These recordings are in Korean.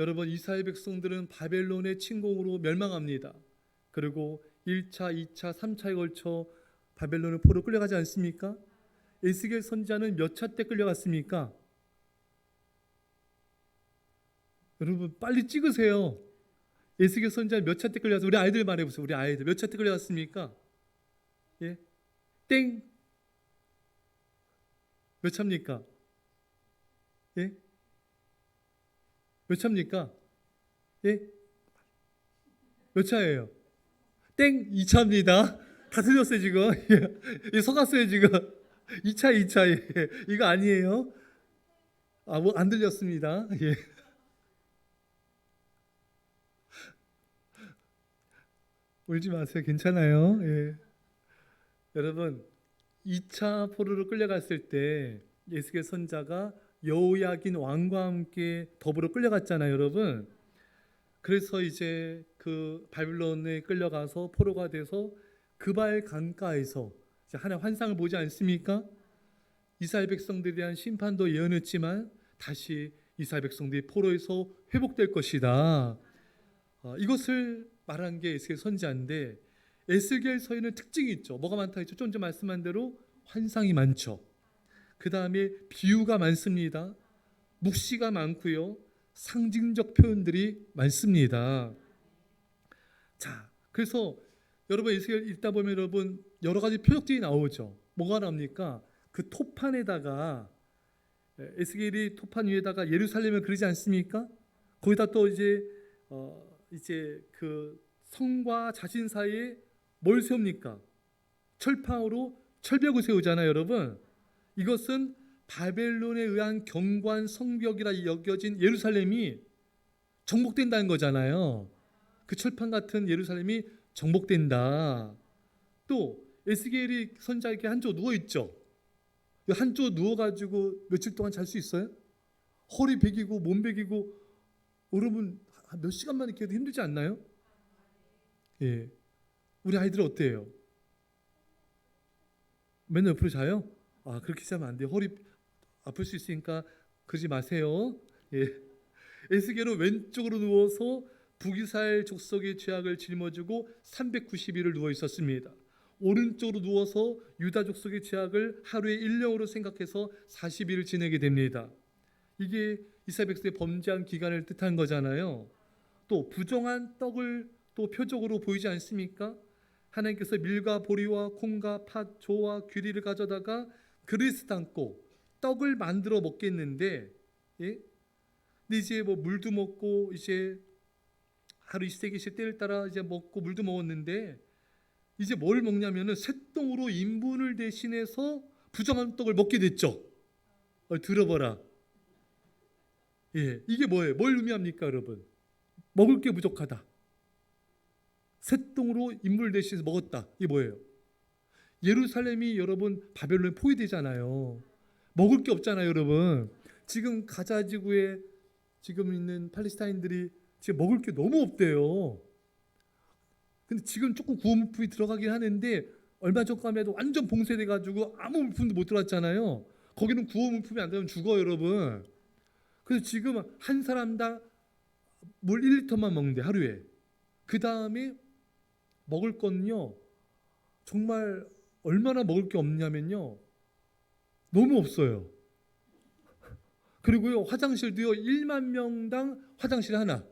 여러분 이스라엘 백성들은 바벨론의 침공으로 멸망합니다. 그리고 1차, 2차, 3차에 걸쳐 바벨론을 포로 끌려가지 않습니까? 에스겔 선지자는 몇 차 때 끌려갔습니까? 여러분 빨리 찍으세요. 에스겔 선지자 몇 차 때 끌려가서 우리 아이들 말해보세요. 우리 아이들 몇 차 때 끌려갔습니까? 예, 땡. 몇 차입니까? 예? 몇 차입니까? 예? 몇 차예요? 땡 2차입니다. 다 틀렸어요 지금. 예, 속았어요 지금. 2차 2차 예. 이거 아니에요. 아 뭐 안 들렸습니다. 예. 울지 마세요. 괜찮아요. 예. 여러분 2차 포로로 끌려갔을 때 예수의 선자가 여호야긴 왕과 함께 더불어 끌려갔잖아요, 여러분. 그래서 이제 그 바빌론에 끌려가서 포로가 돼서 그발 강가에서 하나 환상을 보지 않습니까? 이스라엘 백성들에 대한 심판도 예언했지만 다시 이스라엘 백성들이 포로에서 회복될 것이다. 어, 이것을 말한 게 에스겔 선지자인데 에스겔 서에는 특징이 있죠. 뭐가 많다 했죠? 좀 전에 말씀한 대로 환상이 많죠. 그 다음에 비유가 많습니다. 묵시가 많고요. 상징적 표현들이 많습니다. 자, 그래서 여러분 에스겔 읽다 보면 여러분 여러 가지 표적들이 나오죠. 뭐가 나옵니까? 그 토판에다가 에스겔이 토판 위에다가 예루살렘을 그리지 않습니까? 거기다 또 이제 어 이제 그 성과 자신 사이에 뭘 세웁니까? 철판으로 철벽을 세우잖아요, 여러분. 이것은 바벨론에 의한 경관 성벽이라 여겨진 예루살렘이 정복된다는 거잖아요. 그 철판 같은 예루살렘이 정복된다. 또 에스겔이 선자에게 한쪽 누워 있죠. 한쪽 누워 가지고 며칠 동안 잘 수 있어요? 허리 베기고 몸 베기고 여러분 몇 시간만 이렇게 해도 힘들지 않나요? 예. 우리 아이들 어때요? 맨날 옆으로 자요? 아 그렇게 자면 안 돼요. 허리 아플 수 있으니까 그러지 마세요. 예. 에스겔은 왼쪽으로 누워서 북이스라엘 족속의 죄악을 짊어지고 390일을 누워 있었습니다. 오른쪽으로 누워서 유다 족속의 죄악을 하루에 1년으로 생각해서 40일을 지내게 됩니다. 이게 이스라엘 백성의 범죄한 기간을 뜻한 거잖아요. 또 부정한 떡을 또 표적으로 보이지 않습니까? 하나님께서 밀과 보리와 콩과 팥, 조와 귀리를 가져다가 그릇에 담고 떡을 만들어 먹겠는데, 예? 근데 이제 뭐 물도 먹고 이제 하루 이세 개씩 때를 따라 이제 먹고 물도 먹었는데 이제 뭘 먹냐면은 새똥으로 인분을 대신해서 부정한 떡을 먹게 됐죠. 어, 들어봐라. 예, 이게 뭐예요? 뭘 의미합니까, 여러분? 먹을 게 부족하다. 새똥으로 인물 대신해서 먹었다. 이게 뭐예요? 예루살렘이 여러분 바벨론에 포위되잖아요. 먹을 게 없잖아요, 여러분. 지금 가자 지구에 지금 있는 팔레스타인들이 지금 먹을 게 너무 없대요. 근데 지금 조금 구원물품이 들어가긴 하는데 얼마 전까지도 완전 봉쇄돼 가지고 아무 물품도 못 들어왔잖아요. 거기는 구원물품이 안 되면 죽어요, 여러분. 그래서 지금 한 사람당 물 1리터만 먹는데 하루에. 그 다음에 먹을 건요. 정말 얼마나 먹을 게 없냐면요. 너무 없어요. 그리고요 화장실도요 1만 명당 화장실 하나.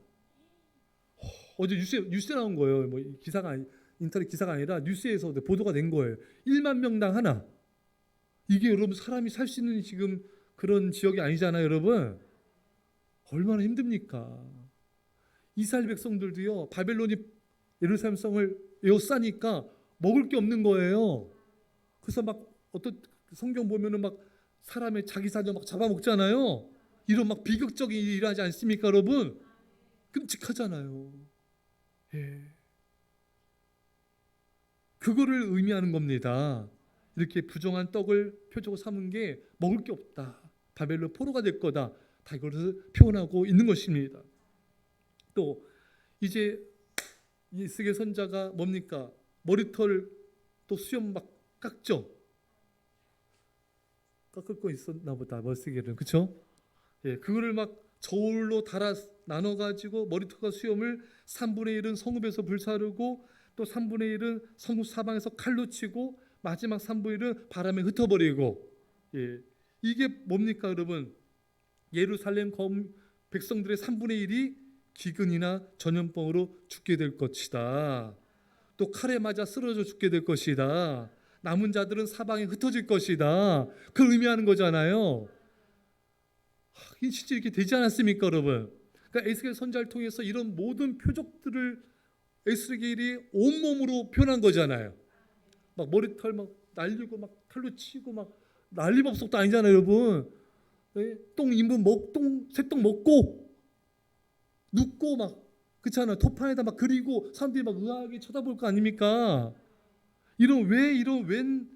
어제 뉴스에 뉴스에 나온 거예요. 뭐 기사가 인터넷 기사가 아니라 뉴스에서 보도가 된 거예요. 1만 명당 하나. 이게 여러분 사람이 살 수 있는 지금 그런 지역이 아니잖아요, 여러분. 얼마나 힘듭니까? 이스라엘 백성들도요 바벨론이 예루살렘 성을 에워싸니까 먹을 게 없는 거예요. 그래서 막 어떤 성경 보면은 막 사람의 자기 사녀 막 잡아먹잖아요. 이런 막 비극적인 일이 일하지 않습니까, 여러분? 끔찍하잖아요. 예. 그거를 의미하는 겁니다. 이렇게 부정한 떡을 표적으로 삼은 게 먹을 게 없다. 바벨론 포로가 될 거다. 다 이것을 표현하고 있는 것입니다. 또 이제 이스겔 선자가 뭡니까? 머리털 또 수염 막 깎죠. 거 있었나 보다 머스겔은 그렇죠? 예, 그거를 막 저울로 달아 나눠 가지고 머리털과 수염을 3분의 1은 성읍에서 불사르고 또 3분의 1은 성읍 사방에서 칼로 치고 마지막 3분의 1은 바람에 흩어버리고 예. 이게 뭡니까 여러분 예루살렘 검 백성들의 3분의 1이 기근이나 전염병으로 죽게 될 것이다. 또 칼에 맞아 쓰러져 죽게 될 것이다. 남은 자들은 사방에 흩어질 것이다. 그걸 의미하는 거잖아요. 하, 이게 진짜 이렇게 되지 않았습니까, 여러분? 그러니까 에스겔 선자를 통해서 이런 모든 표적들을 에스겔이 온몸으로 표현한 거잖아요. 막 머리털 막 날리고 막 칼로 치고 막 난리법석도 아니잖아요, 여러분. 예? 똥 인분 먹똥 새똥 먹고 눕고 막 그렇잖아요. 토판에다 막 그리고 사람들이 막 의아하게 쳐다볼 거 아닙니까? 이런 왜 이런 웬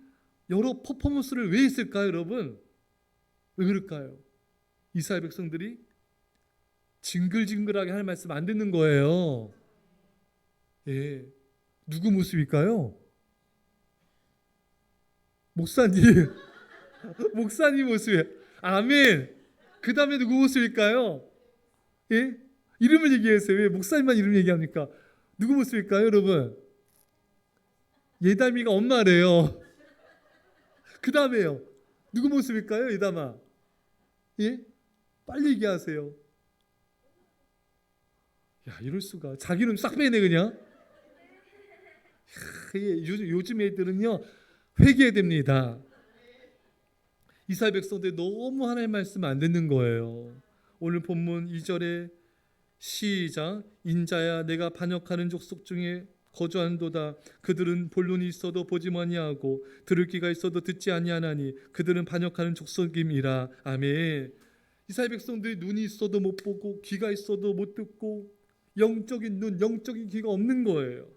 여러 퍼포먼스를 왜 했을까요, 여러분? 왜 그럴까요? 이스라엘 백성들이 징글징글하게 할 말씀 안 듣는 거예요. 예. 누구 모습일까요? 목사님. 목사님 모습이에요. 아멘. 그 다음에 누구 모습일까요? 예? 이름을 얘기했어요. 왜 목사님만 이름 얘기합니까? 누구 모습일까요, 여러분? 예담이가 엄마래요. 그 다음에요. 누구 모습일까요, 예담아? 예? 빨리 얘기하세요. 야, 이럴 수가. 자기 이름 싹 빼네 그냥. 야, 이게 요즘, 애들은요 회개해야 됩니다. 이스라엘 백성들이 너무 하나님의 말씀 안 듣는 거예요. 오늘 본문 2절에 시작 인자야 내가 반역하는 족속 중에 거주한도다. 그들은 본론이 있어도 보지 아니하고 들을 귀가 있어도 듣지 아니하나니 그들은 반역하는 족속임이라. 아멘. 이스라엘 백성들이 눈이 있어도 못 보고 귀가 있어도 못 듣고 영적인 눈 영적인 귀가 없는 거예요.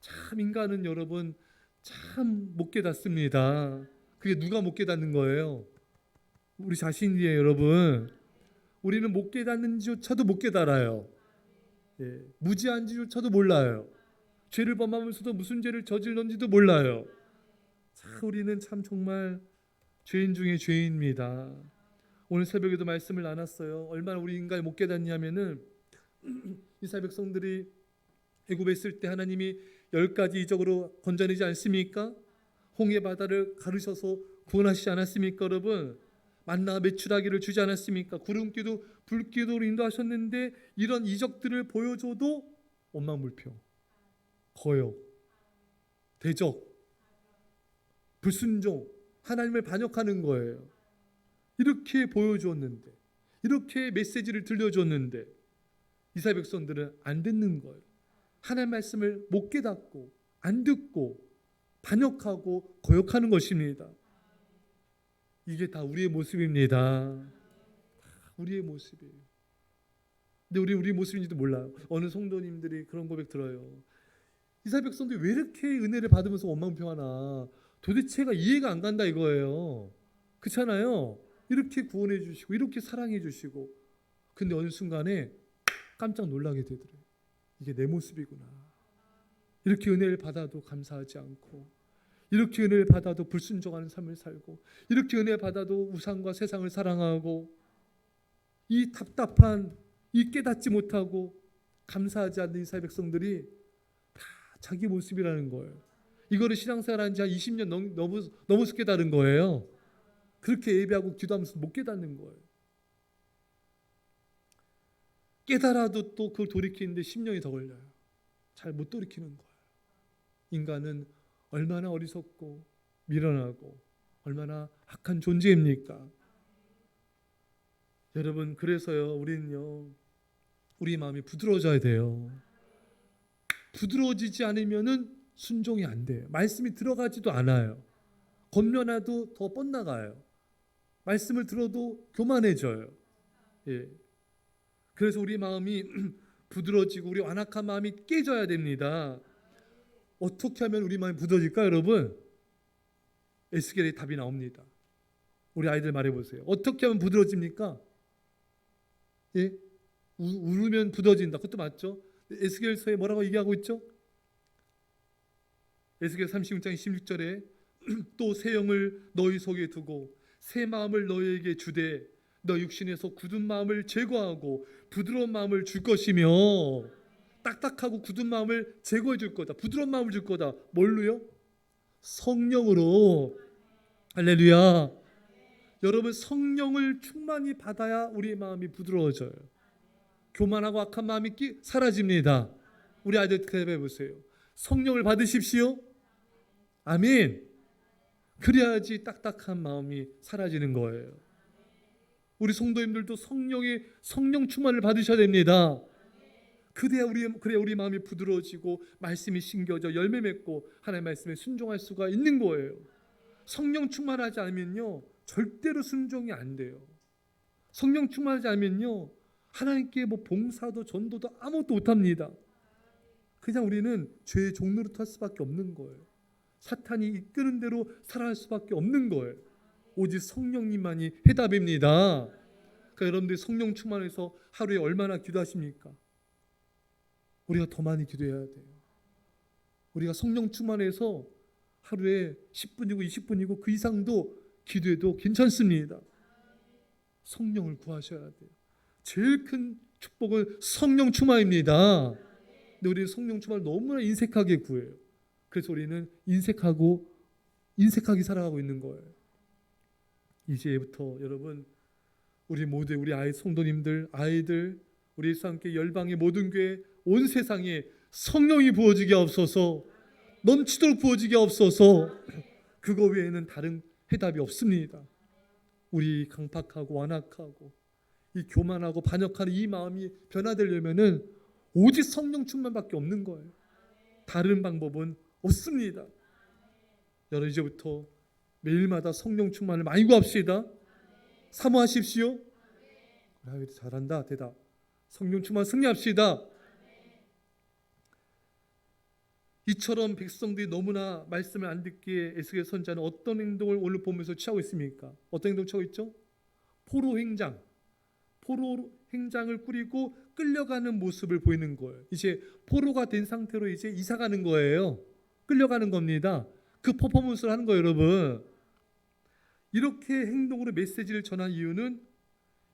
참 인간은 여러분 참 못 깨닫습니다. 그게 누가 못 깨닫는 거예요? 우리 자신이에요 여러분. 우리는 못 깨닫는지조차도 못 깨달아요. 예, 무지한지조차도 몰라요. 죄를 범하면서도 무슨 죄를 저질렀는지도 몰라요. 참 우리는 참 정말 죄인 중에 죄인입니다. 오늘 새벽에도 말씀을 나눴어요. 얼마나 우리 인간이 못 깨닫냐면은 이스라엘 백성들이 애굽에 있을 때 하나님이 열 가지 이적으로 건져내지 않습니까? 홍해 바다를 가르셔서 구원하시지 않았습니까, 여러분? 만나 매출하기를 주지 않았습니까? 구름기도 불기도로 인도하셨는데 이런 이적들을 보여줘도 원망 불평, 거역, 대적, 불순종, 하나님을 반역하는 거예요. 이렇게 보여주었는데, 이렇게 메시지를 들려줬는데 이스라엘 백성들은 안 듣는 거예요. 하나님 말씀을 못 깨닫고 안 듣고 반역하고 거역하는 것입니다. 이게 다 우리의 모습입니다. 우리의 모습이에요. 근데 우리 우리 모습인지도 몰라요. 어느 성도님들이 그런 고백 들어요. 이스라엘 백성들이 왜 이렇게 은혜를 받으면서 원망평하나 도대체가 이해가 안 간다 이거예요. 그렇잖아요. 이렇게 구원해 주시고 이렇게 사랑해 주시고 근데 어느 순간에 깜짝 놀라게 되더래요. 이게 내 모습이구나. 이렇게 은혜를 받아도 감사하지 않고 이렇게 은혜를 받아도 불순종하는 삶을 살고 이렇게 은혜 받아도 우상과 세상을 사랑하고 이 답답한 이 깨닫지 못하고 감사하지 않는 이스라엘 백성들이 다 자기 모습이라는 거예요. 이거를 신앙생활한 지 한 20년 넘, 넘어, 넘어서 깨달은 거예요. 그렇게 예배하고 기도하면서 못 깨닫는 거예요. 깨달아도 또 그걸 돌이키는데 10년이 더 걸려요. 잘 못 돌이키는 거예요. 인간은 얼마나 어리석고 미련하고 얼마나 악한 존재입니까? 여러분 그래서요 우리는요 우리 마음이 부드러워져야 돼요. 부드러워지지 않으면은 순종이 안 돼요. 말씀이 들어가지도 않아요. 겉면화도 더 뻗나가요. 말씀을 들어도 교만해져요. 예. 그래서 우리 마음이 부드러워지고 우리 완악한 마음이 깨져야 됩니다. 어떻게 하면 우리 마음이 부드러질까 여러분? 에스겔의 답이 나옵니다. 우리 아이들 말해보세요. 어떻게 하면 부드러집니까? 예? 우, 울으면 부드러진다. 그것도 맞죠? 에스겔서에 뭐라고 얘기하고 있죠? 에스겔 36장 16절에 또 새 영을 너희 속에 두고 새 마음을 너희에게 주되 너 육신에서 굳은 마음을 제거하고 부드러운 마음을 줄 것이며 딱딱하고 굳은 마음을 제거해 줄 거다. 부드러운 마음을 줄 거다. 뭘로요? 성령으로. 할렐루야. 여러분 성령을 충만히 받아야 우리의 마음이 부드러워져요. 교만하고 악한 마음이 끼, 사라집니다. 우리 아이들 대답해 보세요. 성령을 받으십시오. 아멘. 그래야지 딱딱한 마음이 사라지는 거예요. 우리 성도님들도 성령의 성령 충만을 받으셔야 됩니다. 그래야 우리 그래야 우리 마음이 부드러워지고 말씀이 심겨져 열매 맺고 하나님의 말씀에 순종할 수가 있는 거예요. 성령 충만하지 않으면요 절대로 순종이 안 돼요. 성령 충만하지 않으면요 하나님께 뭐 봉사도 전도도 아무것도 못합니다. 그냥 우리는 죄의 종로로 탈 수밖에 없는 거예요. 사탄이 이끄는 대로 살아갈 수밖에 없는 거예요. 오직 성령님만이 해답입니다. 그러니까 여러분들이 성령 충만해서 하루에 얼마나 기도하십니까? 우리가 더 많이 기도해야 돼요. 우리가 성령 충만해서 하루에 10분이고 20분이고 그 이상도 기도해도 괜찮습니다. 성령을 구하셔야 돼요. 제일 큰 축복은 성령 충만입니다. 근데 우리 성령 충만을 너무나 인색하게 구해요. 그래서 우리는 인색하고 인색하게 살아가고 있는 거예요. 이제부터 여러분 우리 모두 우리 아이 성도님들 아이들 우리 함께 열방의 모든 교회 온 세상에 성령이 부어지게 없어서 넘치도록 부어지게 없어서 그거 외에는 다른 해답이 없습니다. 우리 강팍하고 완악하고 이 교만하고 반역하는 이 마음이 변화되려면은 오직 성령 충만밖에 없는 거예요. 다른 방법은 없습니다. 여러분 이제부터 매일마다 성령 충만을 많이 구합시다. 사모하십시오. 아, 잘한다 대답. 성령 충만 승리합시다. 이처럼 백성들이 너무나 말씀을 안 듣기에 에스겔 선자는 어떤 행동을 오늘 보면서 취하고 있습니까? 어떤 행동 취하고 있죠? 포로 행장, 포로 행장을 꾸리고 끌려가는 모습을 보이는 거예요. 이제 포로가 된 상태로 이제 이사 가는 거예요. 끌려가는 겁니다. 그 퍼포먼스를 하는 거예요, 여러분. 이렇게 행동으로 메시지를 전한 이유는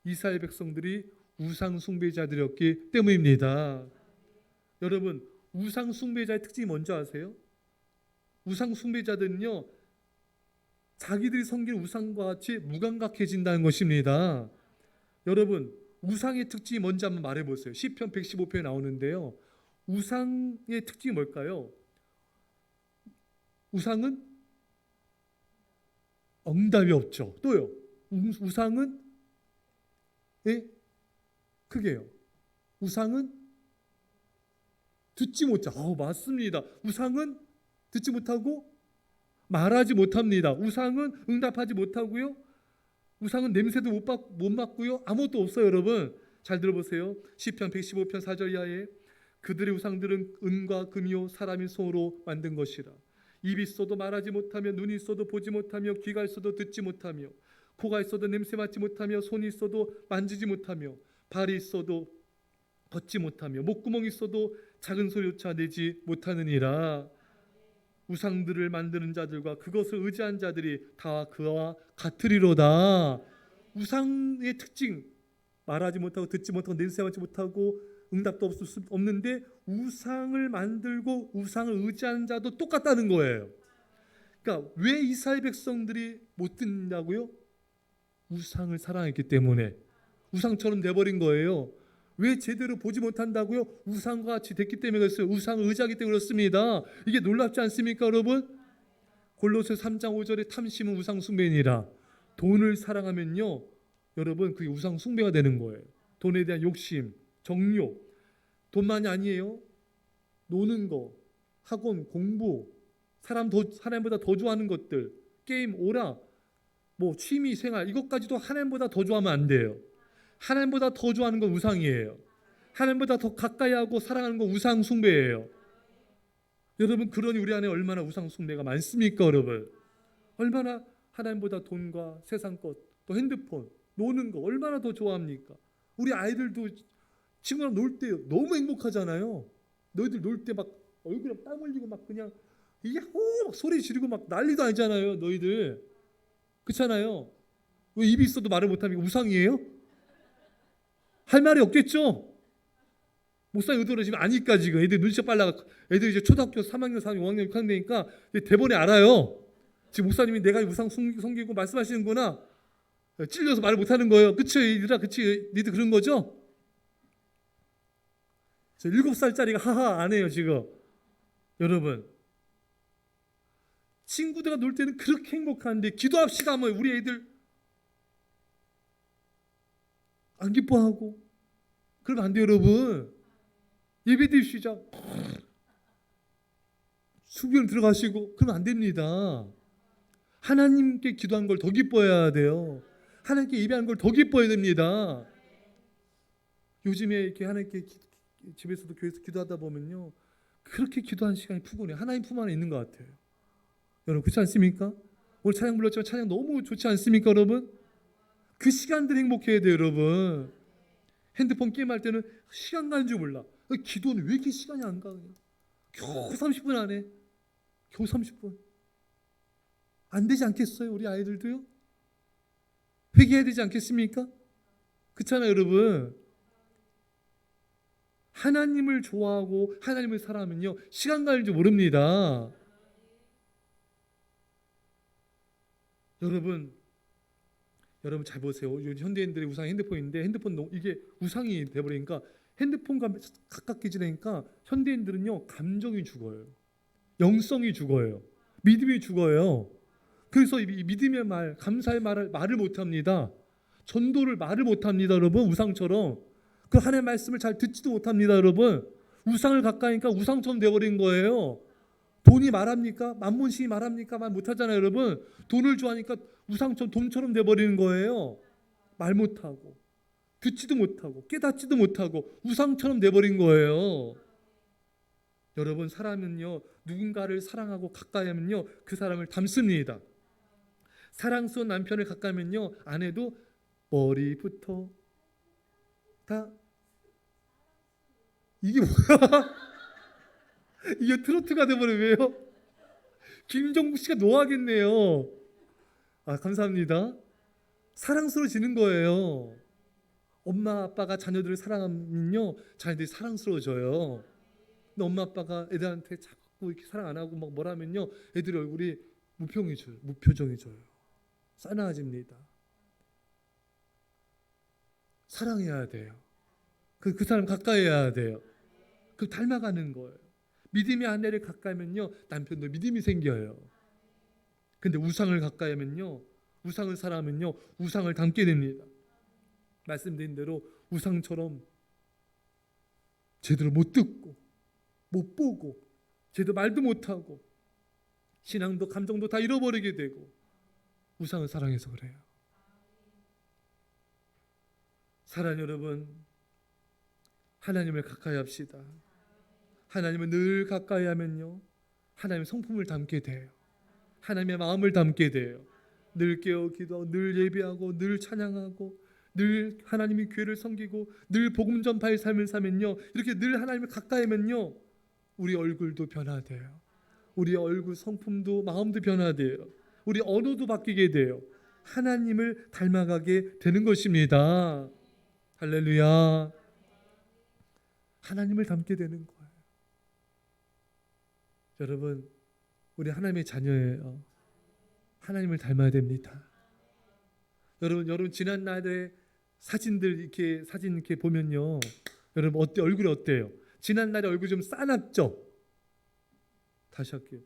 이스라엘 백성들이 우상 숭배자들이었기 때문입니다. 여러분, 우상 숭배자의 특징이 뭔지 아세요? 우상 숭배자들은요. 자기들이 섬긴 우상과 같이 무감각해진다는 것입니다. 여러분, 우상의 특징이 뭔지 한번 말해 보세요. 시편 115편에 나오는데요. 우상의 특징이 뭘까요? 우상은 응답이 없죠. 또요. 우상은 예? 크게요. 우상은 듣지 못하. 어, 맞습니다. 우상은 듣지 못하고 말하지 못합니다. 우상은 응답하지 못하고요. 우상은 냄새도 못, 받, 못 맡고요. 아무것도 없어요, 여러분. 잘 들어보세요. 시편 115편 4절 이하에 그들의 우상들은 은과 금이요 사람의 손으로 만든 것이라. 입이 있어도 말하지 못하며 눈이 있어도 보지 못하며 귀가 있어도 듣지 못하며 코가 있어도 냄새 맡지 못하며 손이 있어도 만지지 못하며 발이 있어도 걷지 못하며 목구멍이 있어도 작은 소리조차 내지 못하느니라 우상들을 만드는 자들과 그것을 의지한 자들이 다 그와 같으리로다 우상의 특징 말하지 못하고 듣지 못하고 냄새 맡지 못하고 응답도 없을 수 없는데 우상을 만들고 우상을 의지하는 자도 똑같다는 거예요. 그러니까 왜 이스라엘 백성들이 못 듣냐고요? 우상을 사랑했기 때문에 우상처럼 돼버린 거예요. 왜 제대로 보지 못한다고요? 우상과 같이 됐기 때문에 그랬어요. 우상을 의지하기 때문에 그렇습니다. 이게 놀랍지 않습니까, 여러분? 골로새 3장 5절에 탐심은 우상 숭배니라. 돈을 사랑하면요, 여러분 그게 우상 숭배가 되는 거예요. 돈에 대한 욕심, 정욕, 돈만이 아니에요. 노는 거, 학원, 공부, 사람 더 사람보다 더 좋아하는 것들, 게임, 오락, 뭐 취미 생활 이것까지도 하나님보다 더 좋아하면 안 돼요. 하나님보다 더 좋아하는 건 우상이에요. 하나님보다 더 가까이 하고 사랑하는 건 우상 숭배예요. 여러분 그러니 우리 안에 얼마나 우상 숭배가 많습니까, 여러분? 얼마나 하나님보다 돈과 세상 것, 또 핸드폰, 노는 거 얼마나 더 좋아합니까? 우리 아이들도 친구랑 놀 때 너무 행복하잖아요. 너희들 놀 때 막 얼굴에 땀 흘리고 막 그냥 이게 막 소리 지르고 막 난리도 아니잖아요, 너희들. 그렇잖아요. 왜 입이 있어도 말을 못합니까? 우상이에요? 할 말이 없겠죠? 목사님 의도를 지금 아니까 지금. 애들 눈치가 빨라 애들 이제 초등학교 3학년 4학년 5학년 6학년 되니까 대본에 알아요. 지금 목사님이 내가 우상 숨- 숨기고 말씀하시는구나. 찔려서 말을 못하는 거예요. 그치 얘들아? 그치? 니들 그런 거죠? 저 일곱 살짜리가 하하 안 해요 지금. 여러분. 친구들과 놀 때는 그렇게 행복한데 기도합시다 하면 우리 애들 안 기뻐하고. 그러면 안 돼요 여러분. 예배 드시자 수비원 들어가시고 그러면 안 됩니다. 하나님께 기도한 걸 더 기뻐해야 돼요. 하나님께 예배하는 걸더 기뻐해야 됩니다. 요즘에 이렇게 하나님께 기- 집에서도 교회에서 기도하다 보면요. 그렇게 기도하는 시간이 푸근해 하나님 품 안에 있는 것 같아요. 여러분 그렇지 않습니까? 오늘 찬양 불렀지만 찬양 너무 좋지 않습니까 여러분? 그 시간들 행복해야 돼요 여러분 핸드폰 게임할 때는 시간 가는 줄 몰라 기도는 왜 이렇게 시간이 안 가? 그냥? 겨우 30분 안에 겨우 30분 안 되지 않겠어요 우리 아이들도요? 회개해야 되지 않겠습니까? 그렇잖아요 여러분 하나님을 좋아하고 하나님을 사랑하면요 시간 가는 줄 모릅니다 여러분 여러분 잘 보세요. 현대인들의 우상이 핸드폰인데 핸드폰 이게 우상이 돼버리니까 핸드폰과 가깝게 지내니까 현대인들은요 감정이 죽어요. 영성이 죽어요. 믿음이 죽어요. 그래서 이 믿음의 말, 감사의 말을 말을 못합니다. 전도를 말을 못합니다, 여러분. 우상처럼 그 하나님의 말씀을 잘 듣지도 못합니다, 여러분. 우상을 가까이니까 우상처럼 돼버린 거예요. 돈이 말합니까? 만문신이 말합니까? 말 못하잖아요, 여러분. 돈을 좋아하니까 우상처럼 돈처럼 돼버리는 거예요. 말 못하고 듣지도 못하고 깨닫지도 못하고 우상처럼 돼버린 거예요. 여러분 사람은요 누군가를 사랑하고 가까이하면요 그 사람을 닮습니다. 사랑스러운 남편을 가까이하면요 아내도 머리부터 다 이게 뭐야? 이게 트로트가 돼버려 왜요? 김종국 씨가 노하겠네요. 아 감사합니다. 사랑스러워지는 거예요. 엄마 아빠가 자녀들을 사랑하면요 자녀들이 사랑스러워져요. 근데 엄마 아빠가 애들한테 자꾸 이렇게 사랑 안 하고 막 뭐라면요 애들 얼굴이 무표정해져요. 무표정해져요. 싸나워집니다. 사랑해야 돼요. 그, 그 사람 가까이 해야 돼요. 그 닮아가는 거예요. 믿음의 아내를 가까이면요 남편도 믿음이 생겨요. 근데 우상을 가까이 하면요 우상을 사랑하면요 우상을 닮게 됩니다. 말씀드린 대로 우상처럼 제대로 못 듣고 못 보고 제대로 말도 못 하고 신앙도 감정도 다 잃어버리게 되고 우상을 사랑해서 그래요. 사랑 여러분 하나님을 가까이 합시다. 하나님을 늘 가까이 하면요. 하나님의 성품을 담게 돼요. 하나님의 마음을 담게 돼요. 늘 깨어 기도하고 늘 예배하고 늘 찬양하고 늘 하나님의 교회를 섬기고 늘 복음 전파의 삶을 사면요. 이렇게 늘 하나님을 가까이 하면요. 우리 얼굴도 변화돼요. 우리 얼굴 성품도 마음도 변화돼요. 우리 언어도 바뀌게 돼요. 하나님을 닮아가게 되는 것입니다. 할렐루야. 하나님을 닮게 되는 거예요. 여러분, 우리 하나님의 자녀예요. 하나님을 닮아야 됩니다. 여러분, 여러분 지난 날에 사진들 이렇게 사진 이렇게 보면요. 여러분 어때 얼굴이 어때요? 지난 날에 얼굴 좀 싸납죠? 다시 할게요.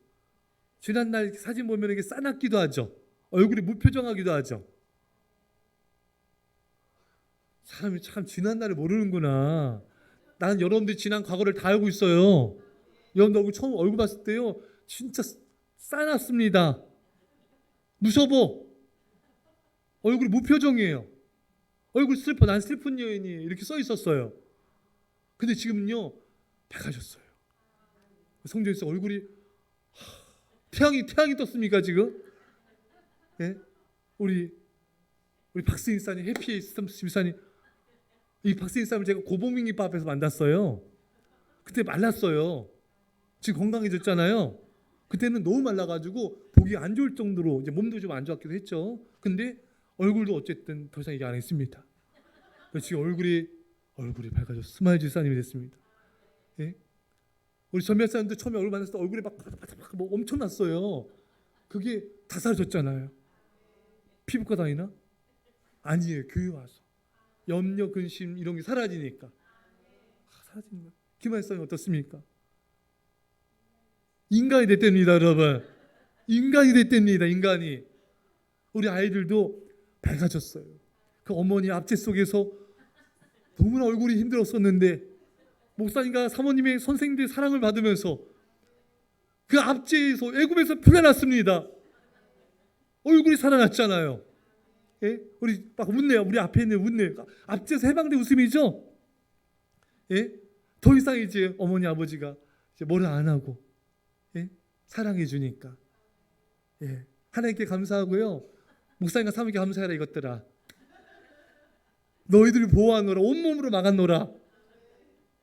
지난 날 사진 보면 이게 싸납기도 하죠. 얼굴이 무표정하기도 하죠. 사람이 참 지난 날을 모르는구나. 나는 여러분들이 지난 과거를 다 알고 있어요. 여러분들 얼굴 처음 얼굴 봤을 때요. 진짜 싸놨습니다. 무서워. 얼굴이 무표정이에요. 얼굴 슬퍼. 난 슬픈 여인이 이렇게 써 있었어요. 근데 지금은요. 밝아졌어요. 성경에서 얼굴이 하, 태양이 태양이 떴습니까 지금? 예? 우리 우리 박스인 사님 해피 집사님 이 박스인 사람을 제가 고봉민기밥 앞에서 만났어요. 그때 말랐어요. 지금 건강해졌잖아요. 그때는 너무 말라가지고 보기 안 좋을 정도로 이제 몸도 좀 안 좋았기도 했죠. 근데 얼굴도 어쨌든 더 이상 얘기 안 했습니다. 지금 얼굴이 얼굴이 밝아져 스마일 지사님이 됐습니다. 예? 우리 사람들 처음에 얼굴 만났을 때 얼굴이 막, 막, 막, 뭐 엄청 났어요. 그게 다 사라졌잖아요. 피부과 다니나? 아니에요. 교회 와서 염려, 근심 이런 게 사라지니까 아, 사라지는 거예요. 김한성이 어떻습니까? 인간이 됐답니다, 여러분. 인간이 됐답니다, 인간이. 우리 아이들도 밝아졌어요. 그 어머니 압제 속에서 너무나 얼굴이 힘들었었는데 목사님과 사모님의 선생님들의 사랑을 받으면서 그 압제에서 애굽에서 풀려났습니다. 얼굴이 살아났잖아요. 예? 우리 막 웃네요. 우리 앞에 있는 웃네요. 압제에서 해방된 웃음이죠. 예? 더 이상 이제 어머니 아버지가 이제 뭐를 안 하고 예? 사랑해 주니까 예. 하나님께 감사하고요. 목사님과 사모님께 감사해라 이것들아. 너희들을 보호하노라 온몸으로 막았노라.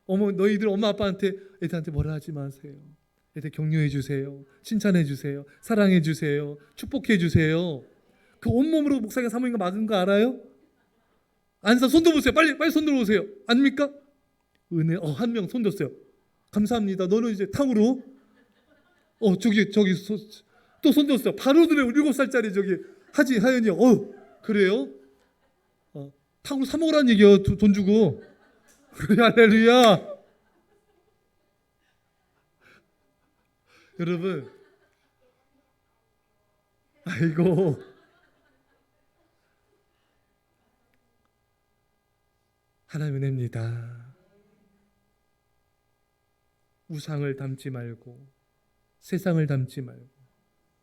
어머 너희들 엄마 아빠한테 애들한테 뭐라 하지 마세요. 애들 격려해 주세요. 칭찬해 주세요. 사랑해 주세요. 축복해 주세요. 그 온몸으로 목사님과 사모님과 막은 거 알아요? 안사 손 들어보세요. 빨리 빨리 손 들어보세요. 아닙니까? 은혜 어한 명 손 들었어요. 감사합니다. 너는 이제 탕으로 어 저기 저기 또손 들었어요. 바로 들에 일곱 살짜리 저기 하지 하연이 어 그래요? 어 탕으로 사 먹으라는 얘기요. 두- 돈 주고 그래 할렐루야. 여러분 아이고 하나님 은혜입니다. 우상을 담지 말고 세상을 담지 말고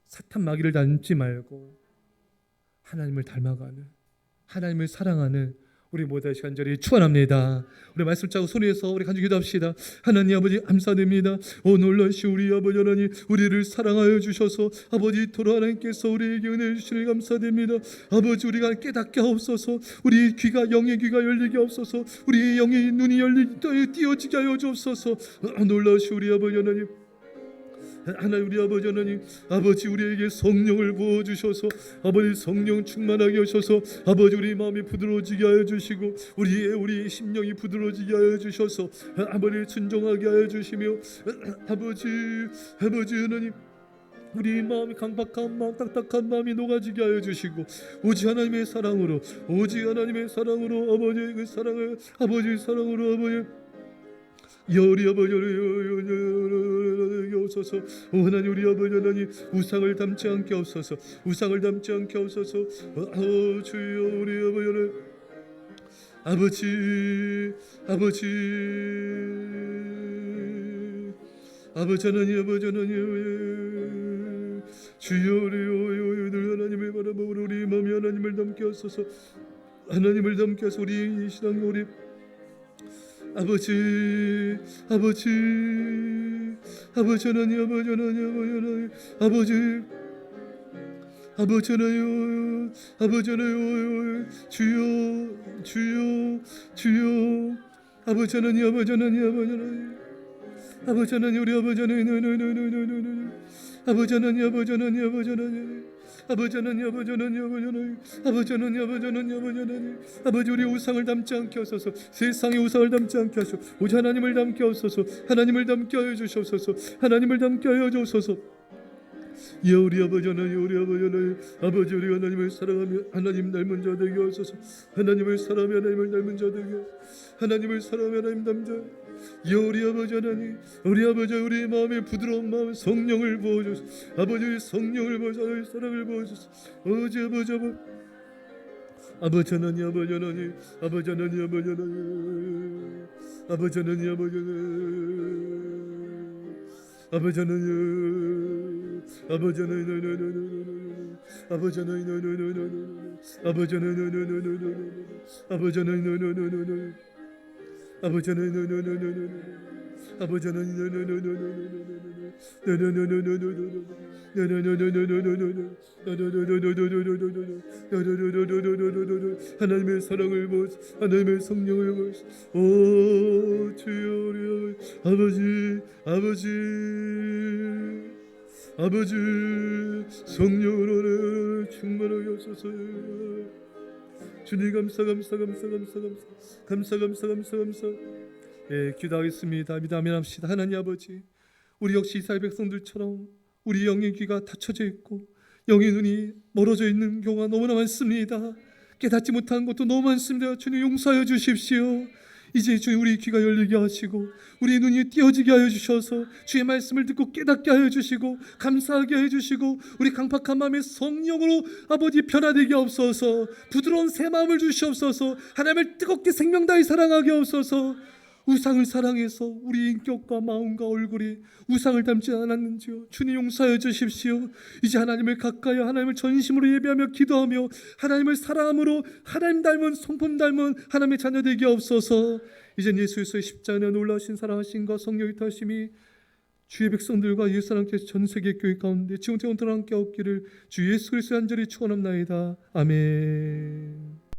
사탄 마귀를 닮지 말고 하나님을 닮아가는 하나님을 사랑하는 우리 모두 다시 간절히 축원합니다. 우리 말씀 짜고 소리에서 우리 간절히 기도합시다. 하나님 아버지 감사드립니다. 오 놀라시 우리 아버지 하나님 우리를 사랑하여 주셔서 아버지 도로 하나님께서 우리에게 은혜 주시니 감사드립니다. 아버지 우리가 깨닫게 하옵소서. 우리 귀가 영의 귀가 열리게 하옵소서. 우리 영의 눈이 열리 띄어지게 하여 주옵소서. 아, 놀라시 우리 아버지 하나님 하나님 우리 아버지 하나님 아버지 우리에게 성령을 부어 주셔서 아버지 성령 충만하게 하셔서 아버지 우리 마음이 부드러워지게 하여 주시고 우리의 우리 심령이 부드러워지게 하여 주셔서 아버지 순종하게 하여 주시며 아버지 아버지 하나님 우리 마음이 강박한 마음 딱딱한 마음이 녹아지게 하여 주시고 오직 하나님의 사랑으로 오직 하나님의 사랑으로 아버지의 그 사랑을 아버지의 사랑으로 아버지 여리 아버지를 여소서 오 하나님 우리 아버지 하나님 우상을 담지 않게 하옵소서 우상을 담지 않게 하옵소서 어, 주여 우리 아버지 하나님 아버지 아버지 아버지 하나님 아버지 하나님 주여 우리 늘 하나님을 바라보고 우리 마음이 하나님을 담게 하소서 하나님을 담게 하소서 우리 이 신앙 우리 아버지 아버지 아버지 하나님 아버지 하나님 아버지 하나님 아버지 아버지 하나님 아버지 하나님 주여 주여 주여 아버지 하나님 아버지 하나님 아버지 하나님 아버지 하나님 우리 아버지 하나님 아버지 하나님 아버지 하나님 아버지 하나님 아버지 하나님 아버지 하나님 아버지 하나님 아버지 우리 우상을 담지 않게 하소서. 세상의 우상을 담지 않게 하시오 오직 하나님을 담게 하소서. 하나님을 담게 하여 주시옵소서. 하나님을 담게 하여 주옵소서. 예 우리 아버지 하나님 우리 아버지 하나님 아버지 우리 하나님을 사랑하며 하나님 닮은 자 되게 하소서. 하나님을 사랑하며 하나님을 닮은 자 되게. 하나님을 사랑하며 하나님 닮은 자 예, 우리 아버지 하나님 우리 아버지 우리 마음에 부드러운 마음 성령을 부어주소서 아버지 성령을 부어주소서 사랑을 부어주소서 아버지 아버지 아버지 아버지 하나님 아버지 하나님 아버지 하나님 아버지 하나님 아버지 하나님 아버지 하나님 아버지 하나님 아버지 하나님 아버지 하나님 아버지 하나님 아버지 하나님 아버지 하나님 아버지 하나님 하나님의 사랑을 보여 하나님의 성령을 보여 오 주여 우리 아버지 아버지 아버지 성령으로 충만하게 하소서 주님 감사 감사 감사 감사 감사. 감사 감사 감사 감사. 예 기도하겠습니다. 믿음합시다. 하나님 아버지 우리 역시 이스라엘 백성들처럼 우리 영의 귀가 닫혀져 있고 영의 눈이 멀어져 있는 경우가 너무나 많습니다. 깨닫지 못한 것도 너무 많습니다. 주님 용서하여 주십시오 이제 주님 우리 귀가 열리게 하시고 우리 눈이 띄어지게 하여 주셔서 주의 말씀을 듣고 깨닫게 하여 주시고 감사하게 하여 주시고 우리 강팍한 마음의 성령으로 아버지 변화되게 없어서. 부드러운 새 마음을 주시옵소서. 하나님을 뜨겁게 생명 다해 사랑하게 없어서 우상을 사랑해서 우리 인격과 마음과 얼굴이 우상을 닮지 않았는지요? 주님 용서하여 주십시오. 이제 하나님을 가까이 하나님을 전심으로 예배하며 기도하며 하나님을 사랑함으로 하나님 닮은 성품 닮은 하나님의 자녀 되게 없어서 이제 예수의 십자가에 놀라신 사랑하신과 성령의 타심이 주의 백성들과 예수 하나님께서 전 세계 교회 가운데 지금부터 함께 없기를 주 예수 그리스도의 한절히 축원합나이다. 아멘